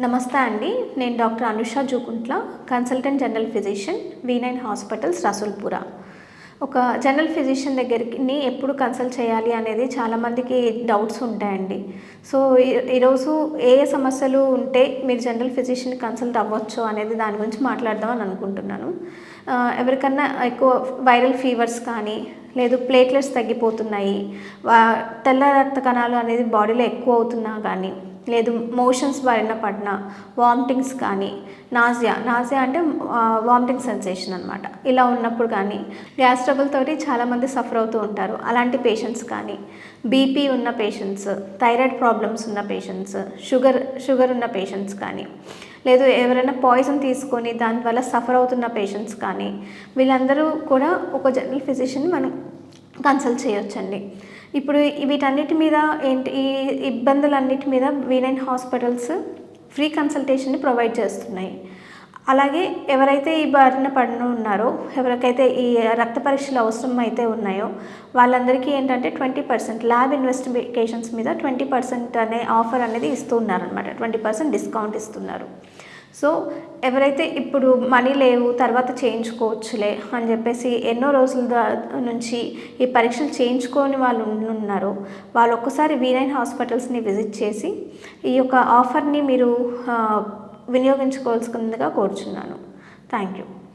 నమస్తే అండి. నేను doctor Anusha Jukuntla consultant general physician V nine hospitals Rasoolpura. ఒక జనరల్ ఫిజిషియన్ దగ్గరికి ఎప్పుడు కన్సల్ట్ చేయాలి అనేది చాలామందికి డౌట్స్ ఉంటాయండి. సో ఈ- ఈరోజు ఏ ఏ సమస్యలు ఉంటే మీరు జనరల్ ఫిజిషియన్ కన్సల్ట్ అవ్వచ్చు అనేది దాని గురించి మాట్లాడదామని అనుకుంటున్నాను. ఎవరికన్నా ఎక్కువ వైరల్ ఫీవర్స్ కానీ లేదు ప్లేట్లెట్స్ తగ్గిపోతున్నాయి వా- తెల్ల రక్త కణాలు అనేది బాడీలో ఎక్కువ అవుతున్నా కానీ లేదు మోషన్స్ బారిన పడిన వామిటింగ్స్ కానీ నాజియా నాజియా అంటే వామిటింగ్ సెన్సేషన్ అనమాట ఇలా ఉన్నప్పుడు కానీ గ్యాస్ ట్రబుల్ తోటి చాలామంది సఫర్ అవుతూ ఉంటారు. అలాంటి పేషెంట్స్ కానీ బీపీ ఉన్న పేషెంట్స్ థైరాయిడ్ ప్రాబ్లమ్స్ ఉన్న పేషెంట్స్ షుగర్ షుగర్ ఉన్న పేషెంట్స్ కానీ లేదు ఎవరైనా పాయిజన్ తీసుకొని దానివల్ల సఫర్ అవుతున్న పేషెంట్స్ కానీ వీళ్ళందరూ కూడా ఒక జనరల్ ఫిజిషియన్ మనం కన్సల్ట్ చేయొచ్చండి. ఇప్పుడు వీటన్నిటి మీద ఏంటి ఈ ఇబ్బందులన్నిటి మీద వీనైన్ హాస్పిటల్స్ ఫ్రీ కన్సల్టేషన్ని ప్రొవైడ్ చేస్తున్నాయి. అలాగే ఎవరైతే ఈ బారిన పడిన ఉన్నారో ఎవరికైతే ఈ రక్త పరీక్షలు అవసరం అయితే ఉన్నాయో వాళ్ళందరికీ ఏంటంటే ట్వంటీ పర్సెంట్ ల్యాబ్ ఇన్వెస్టిగేషన్స్ మీద ట్వంటీ పర్సెంట్ అనే ఆఫర్ అనేది ఇస్తున్నారనమాట ట్వంటీ పర్సెంట్ డిస్కౌంట్ ఇస్తున్నారు. సో ఎవరైతే ఇప్పుడు మనీ లేవు తర్వాత చేయించుకోవచ్చులే అని చెప్పేసి ఎన్నో రోజుల నుంచి ఈ పరీక్షలు చేయించుకొని వాళ్ళు ఉన్నారో. వాళ్ళు ఒక్కసారి వీ నైన్ హాస్పిటల్స్ని విజిట్ చేసి ఈ యొక్క ఆఫర్ని మీరు వినియోగించుకోవాల్సిందిగా కోరుచున్నాను. Thank you.